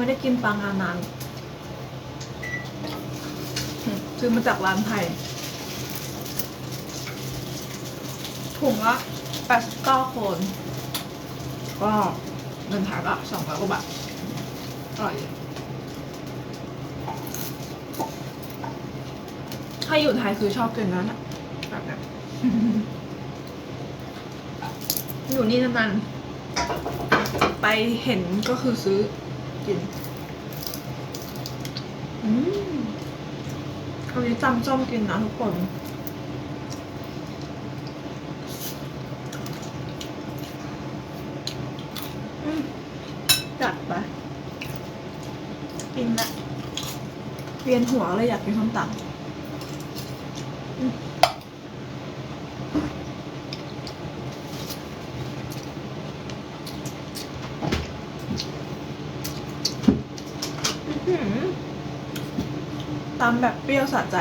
ไม่ได้กินปลางานานซื้อมาจากร้านไทยถุงละ89คน ก็เงินไทยก็200กว่าบาทอร่อยถ้าอยู่ไทยคือชอบกินนั้นอะแบบนั้นอยู่นี่นานๆไปเห็นก็คือซื้อ กิน อืมคราวนี้จำจ้อมกินนะทุกคน อืมจัดไป กินละเวียนหัวเลยอยากกินส้มตำอืมอื้อหือตำแบบเปรี้ยว สะใจ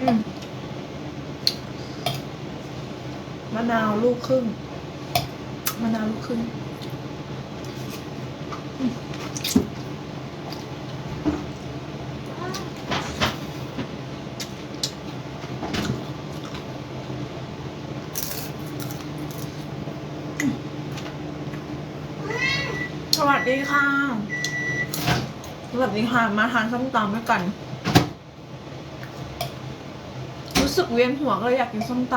อืมมะนาวลูกครึ่งมะนาวลูกครึ่งอืมสวัสดีค่ะ ส วัสดีค่ะ มาทานส้มตำด้วยกัน รู้สึกเวียนหัวก็เลยอยากกินส้มต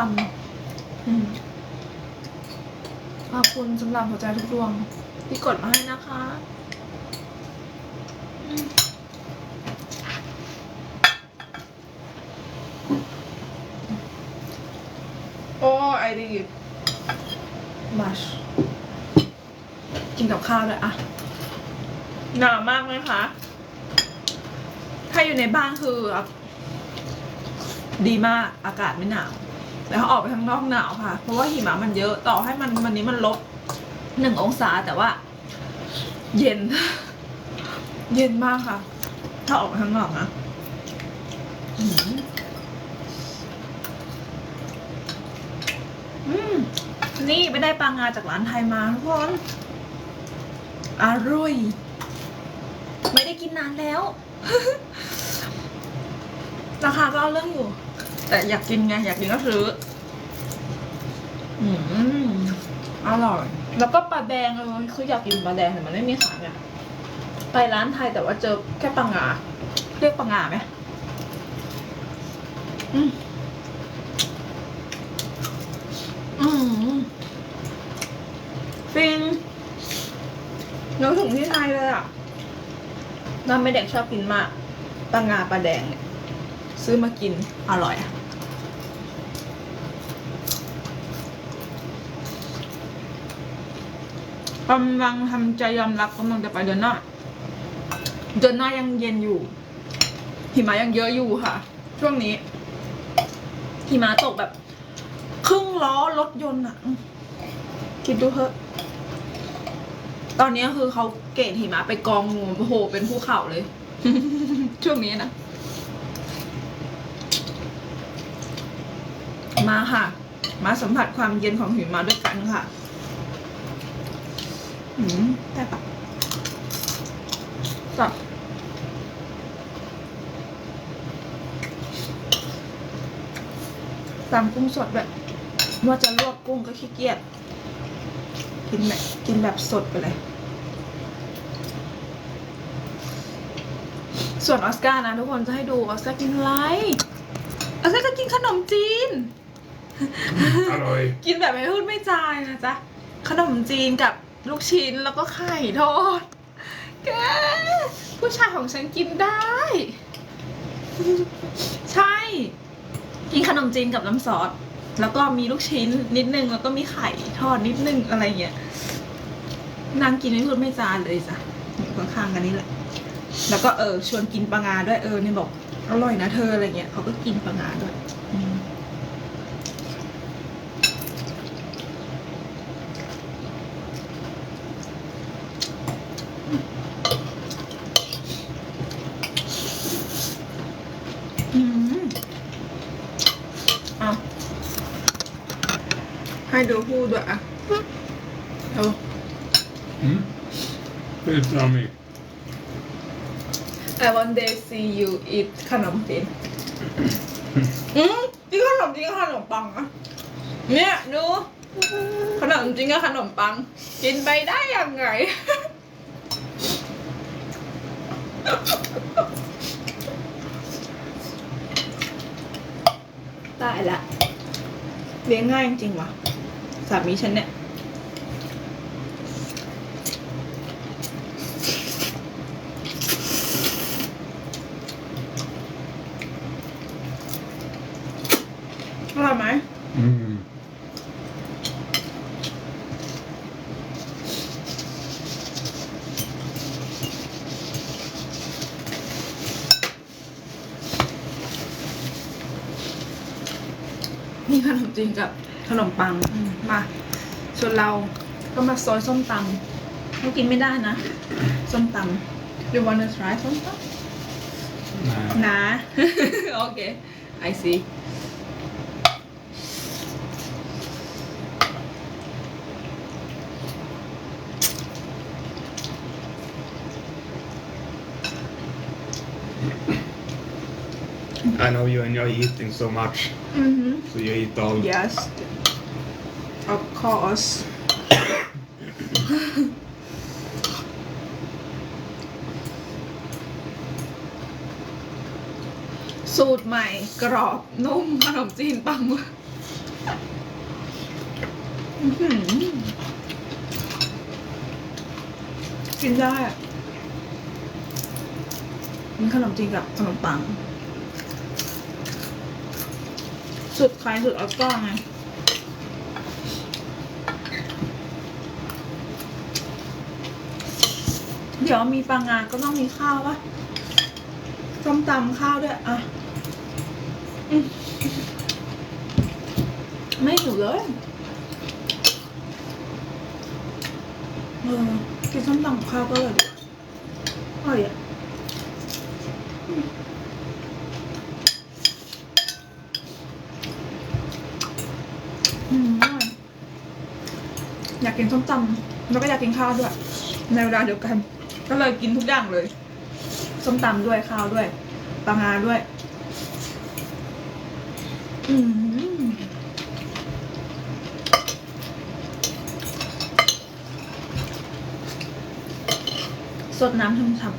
ำอืมขอบคุณสำหรับหัวใจทุกดวง ที่กดมาให้นะคะอืมโอ้ไอดีมาชกินกับข้าวเลยอะหนาวมากไหมคะ ถ้าอยู่ในบ้านคือ ดีมากอากาศไม่หนาวแต่ถ้าออกไปข้างนอกหนาวค่ะ เพราะว่าหิมะมันเยอะต่อให้มันวันนี้มันลบหนึ่งองศาแต่ว่า เย็น เย็นมากค่ะ ถ้าออกไปข้างนอกนะอืมนี่ไปได้ปลางาจากร้านไทยมาทุกคนอร่อย ไม่ได้กินนานแล้ว ราคาก็เอาเรื่องอยู่ แต่อยากกินไง อยากกินก็ซื้อ อืมอร่อย แล้วก็ปลาแดงเออคืออยากกินปลาแดงแต่มันไม่มีขายเนี่ยไปร้านไทยแต่ว่าเจอแค่ปลางาเรียกปลางาไหมอืมอืมฟินนึกถึงที่ไทยเลยอะ น้าไม่เด็กชอบกินมากปลางาปลาแดงเนี่ยซื้อมากินอร่อยอะกำลังทำใจยอมรับกำลังจะไปเดือนหน้าเดือนหน้ายังเย็นอยู่ หิมะยังเยอะอยู่ค่ะ ช่วงนี้ หิมะตกแบบ ครึ่งล้อรถยนต์อะคิดดูเถอะ ตอนนี้คือเขาเกตหิมะไปกองงูโอ้โหเป็นภูเขาเลย ช่วงนี้นะ มาค่ะ มาสัมผัสความเย็นของหิมะด้วยกันค่ะอืมแต่ปะจับตำกุ้งสดแบบว่าจะลวกกุ้งก็ขี้เกียจกินแบบกินแบบสดไปเลย ส่วนออสการ์นะทุกคนจะให้ดูออสการ์กินอะไรออสการ์จะกินขนมจีน อร่อย กินแบบไม่พูดไม่จายนะจ๊ะ ขนมจีนกับลูกชิ้นแล้วก็ไข่ทอดแกผู้ชายของฉันกินได้ ใช่ กินขนมจีนกับน้ำซอสแล้วก็มีลูกชิ้นนิดนึงแล้วก็มีไข่ทอดนิดนึงอะไรเงี้ยนางกินไม่พูดไม่จาเลยจ้ะอยู่ข้างๆกันนี่แหละ แล้วก็เออชวนกินปลางาด้วยเออเนี่ยบอกอร่อยนะเธออะไรเงี้ยเขาก็กินปลางาด้วยอืมอืมอะให้ดูพูดด้วยอะโอ้ Mm. Please tell me. I one day see you eat ขนมจีนอืมกินขนมจีนกับขนมปังอะเนี่ยดูขนมจีนกับขนมปัง กินไปได้ยังไง ตายละเลี้ยงง่ายจริงๆว่ะสามีฉันเนี่ย อร่อยไหม Mm. มีขนม จีนกับขนมปังมาส่วนเราก็มาซอยส้มตำเรากินไม่ได้นะ ส้มตำ you wanna try ส้มต Nah. ำนะโอเค I see I know you enjoy eating so much, อือหือ so you eat all. Yes of course สูตรใหม่กรอบนุ่มขนมจีนปังเวอร์อื้อหือกินได้อะมันขนมจีนกับขนมปัง สุดใครสุดออสการ์ไงเดี๋ยวมีปลางานก็ต้องมีข้าววะส้มตำข้าวด้วย อะอไม่หิวเลยเออกินส้มตำข้าวก็เลยอร่อยอะอืมอืมอร่อยอยา กินส้มตำแล้วก็อยากกินข้าวด้วย ในเวลาเดียวกัน ก็เลยกินทุกอย่างเลยส้มตำด้วยข้าวด้วยปลางาด้วย อืมสดน้ำช่ำๆ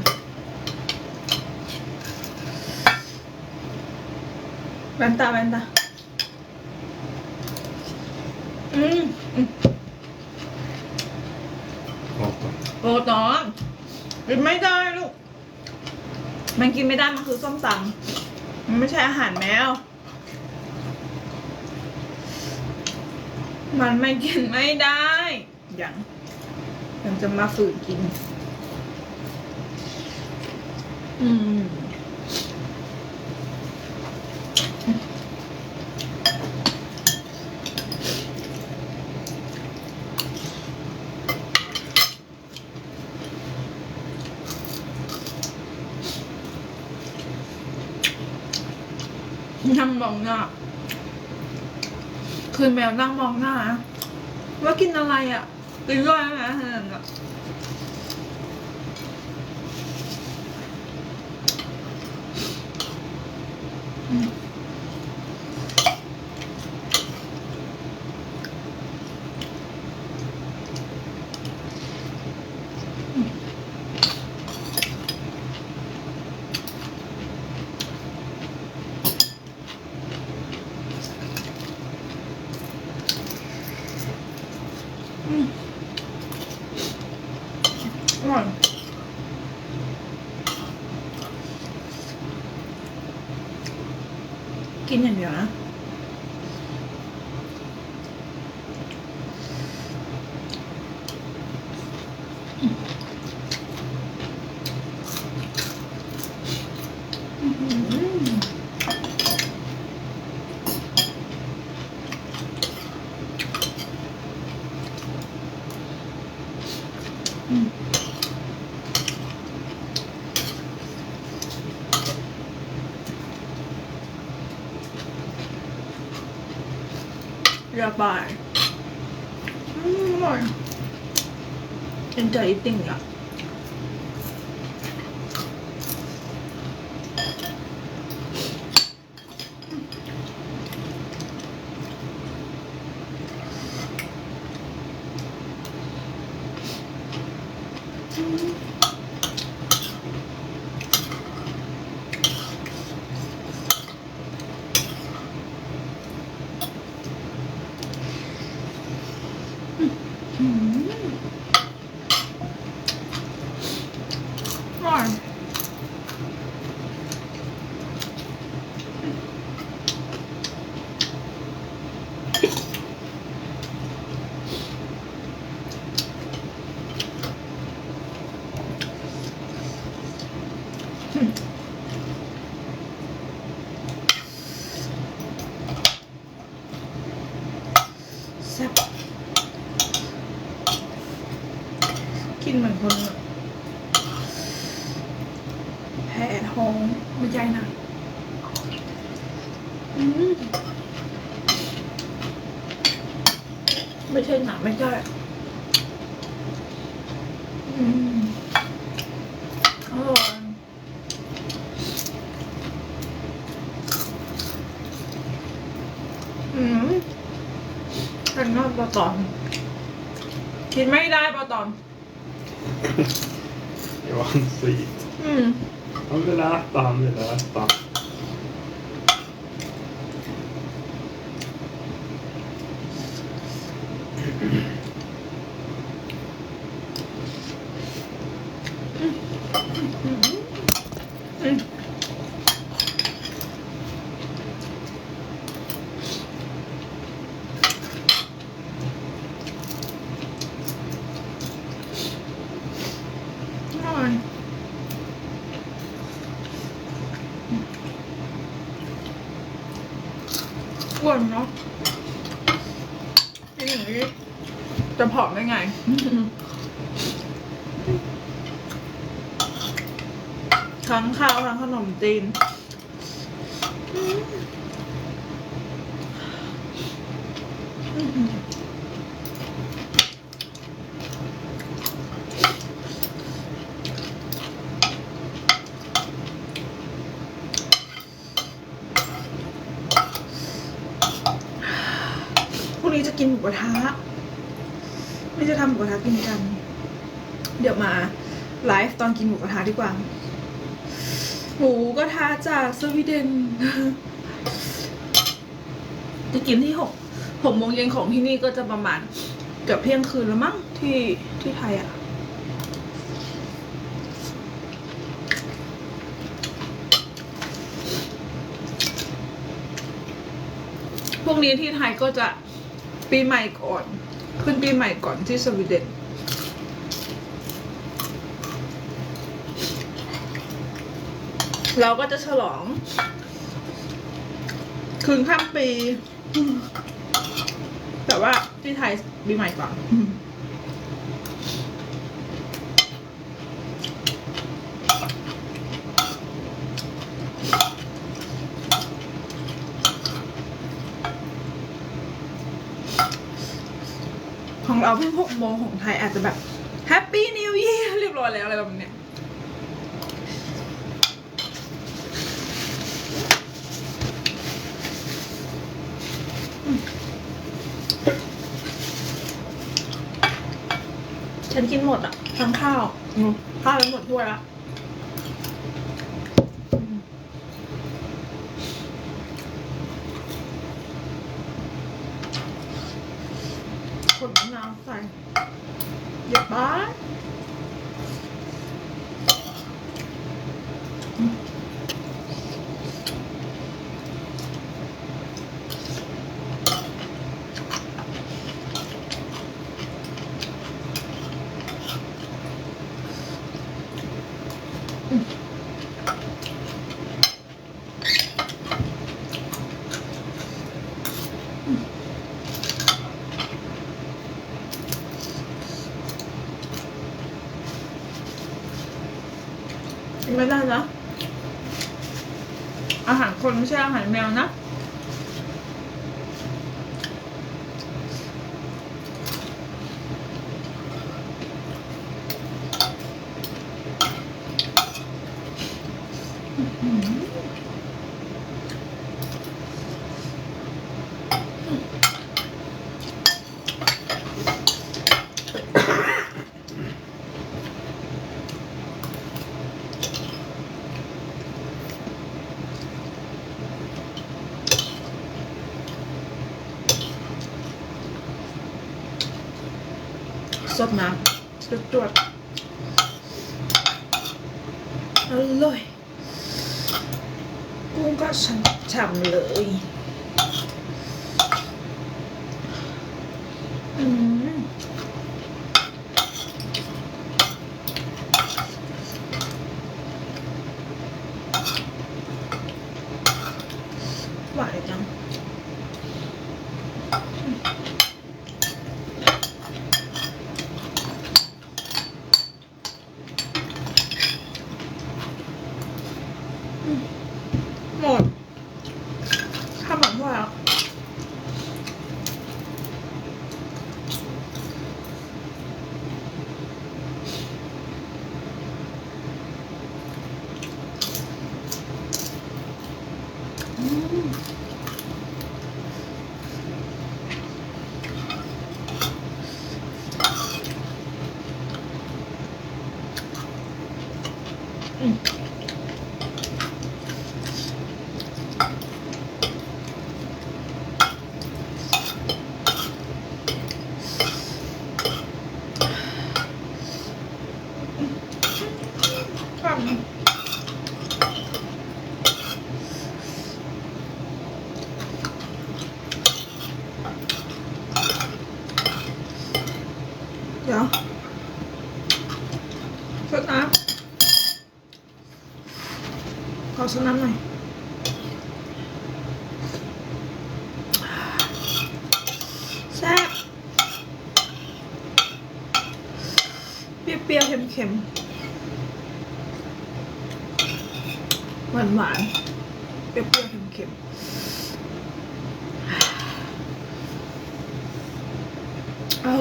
แวนตาแวนตาอืมอืม Hold on. โอ้ตอนกินไม่ได้ลูก มันกินไม่ได้มันคือส้มตำมันไม่ใช่อาหารแมว มันไม่กินไม่ได้อยังยังจะมาฝืนกิน อืม นั่งมองหน้า คืนแมวนั่งมองหน้า ว่ากินอะไรอะกินด้วยไหมขนาดนั้นอะอืม ร่อยกินอย่างเดียวนะ ระบายอืมอร่อย enjoy eating อะ อืมอร่อยแซ่บกินเหมือนคนแบบแพ้ท้องไม่ใช่นะอืมไม่ใช่หนาไม่ใช่อืมอร่อยอืม แต่นอกปลาตอนกินไม่ได้ปลาตอน Det var sweet. อืม Han ville äta, han ville äta. กินอย่างนี้จะผอมได้ไง ทั้งข้าวทั้งขนมจีนพรุ่งนี้จะกินหมูกระทะไม่จะทำหมูกระทะกินกัน เดี๋ยวมาไลฟ์ตอน กินหมูกระทะดีกว่า หมูกระทะจากสวีเดน จะกินที่หกหกโมงเย็นของที่นี่ก็จะประมาณเกือบเที่ยงคืนแล้วมั้งที่ที่ไทยอะพวกนี้ที่ไทยก็จะปีใหม่ก่อน ขึ้นปีใหม่ก่อนที่สวีเดน เราก็จะฉลอง คืนข้ามปี แต่ว่าที่ไทยปีใหม่ก่อนของเราเพิ่งหกโมงของไทยอาจจะแบบแฮปปี้นิว e ย r เรียบร้อยแล้วอะไรแบบเนี้ ฉันกินหมดอะทั้งข้าวอืมข้าวแล้วหมดถ้วยละอืมคนมะนาวใส่เยอะไปกินไม่ได้นะ อาหารคนไม่ใช่อาหารแมวนะ สดน้ำสุดจวดอร่อยกุ้งก็ฉ่ำๆเลยอืมหวานจัง หมดข้าวหมันพอแล้วอืมอืม ครับเดี๋ยวสดน้ำขอสดน้ำหน่อย แซ่บเปรี้ยวๆเค็มๆ หวานหวานเปรี้ยวเค็มๆเอา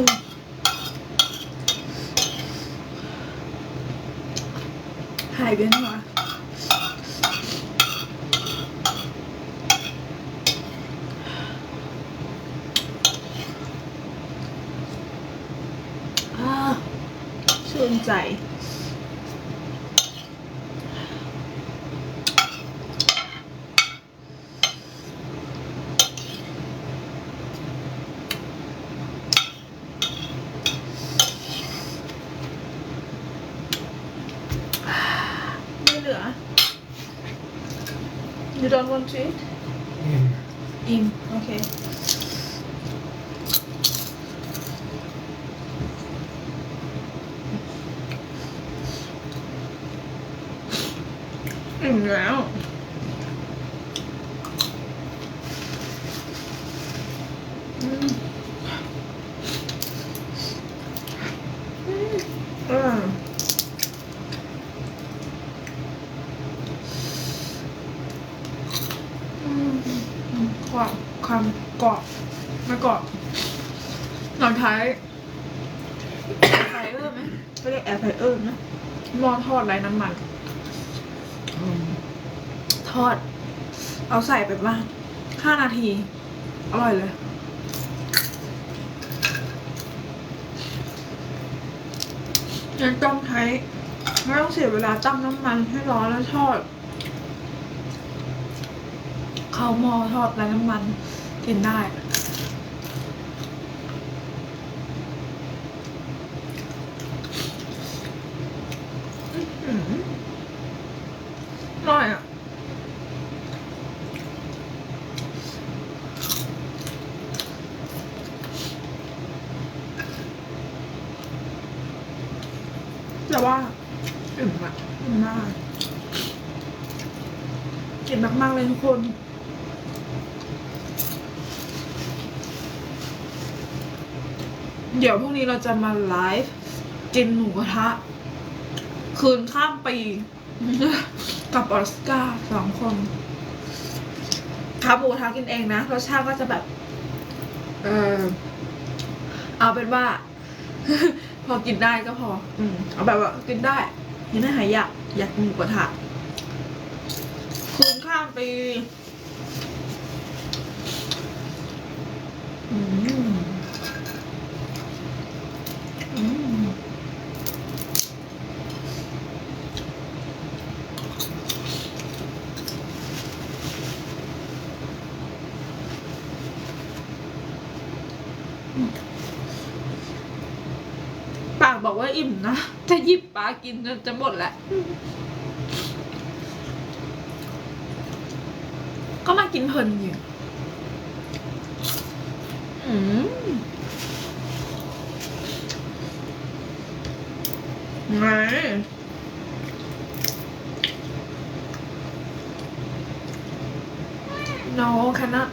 หายเวียนหัวอ่าชื่นใจ ไม่เหลือ you don't want to eat Mm. อิ่มโอเค อิ่มแล้วอืมอืมอร่อยอืมอืมความความกรอบไม่กรอบหลังท้ายแอร์ไฟเออร์ไหมไม่เรียกแอร์ไฟเออร์นะหม้อทอดไร้น้ำมันอืมทอด เอาใส่ไปบ้างห้านาที อร่อยเลย ยังต้องใช้ไม่ต้องเสียเวลาตั้งน้ำมันให้ร้อนแล้วทอดเข้าหม้อทอดไร้น้ำมันกินได้ อื้อหืออร่อยอะ แต่ว่าอิ่มอะอิ่มมากอิ่มมากๆเลยทุกคนเดี๋ยวพรุ่งนี้เราจะมาไลฟ์กินหมูกระทะ คืนข้ามปี กับออสการ์สองคนทำหมูกระทะกินเองนะรสชาติก็จะแบบ เออเอาเป็นว่า อกินได้ก็พอ อืมเอาแบบว่ากินได้กินได้หายอยากอยากกินหมูกระทะคืนข้ามปีอืมอืม อิ่มนะ จะหยิบปลากินจนจะหมดแหละ ก็มากินเพลินอยู่อืมไงโนคณะ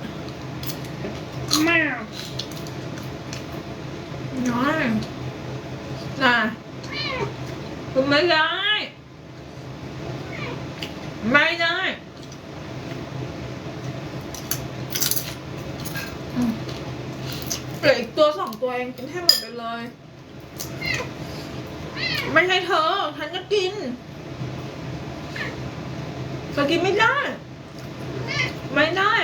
Meow. น้อยน่ะคุณ ไม่ได้ ไม่ได้เหลืออีกตัวสองตัวเองกินให้หมดไปเลย ไม่ใช่เธอฉันจะกินเธอกินไม่ได้ ไม่ได้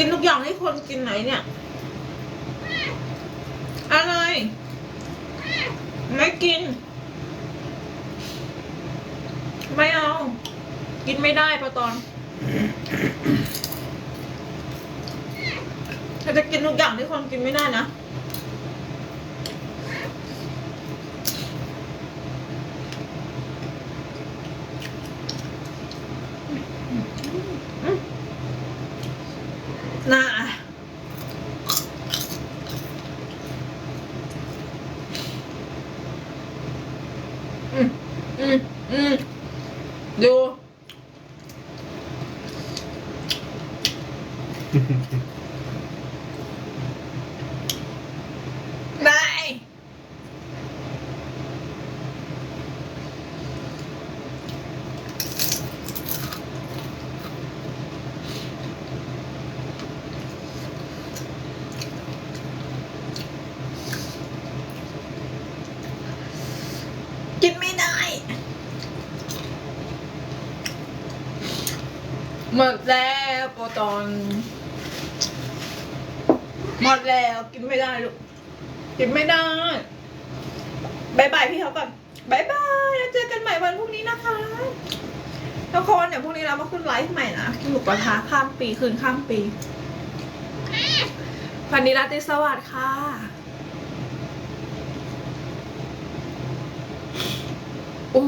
กินทุกอย่างที่คนกินไหนเนี่ย อะไร ไม่กิน ไม่เอา กินไม่ได้ปะตอนถ้าจะกินทุกอย่างที่คนกินไม่ได้นะ น่า อืม อืม อืม ดู ได้ กินไม่ได้ หมดแล้วโปรตอน หมดแล้วกินไม่ได้ลูก กินไม่ได้บายบายพี่เขาก่อนบายบายแล้วเจอกันใหม่วันพรุ่งนี้นะคะทุกคนเดี๋ยวพรุ่งนี้เรามาขึ้นไลฟ์ใหม่นะกินหมูกระทะข้ามปีคืนข้ามปีพันนีราตรีสวัสดิ์ค่ะอู้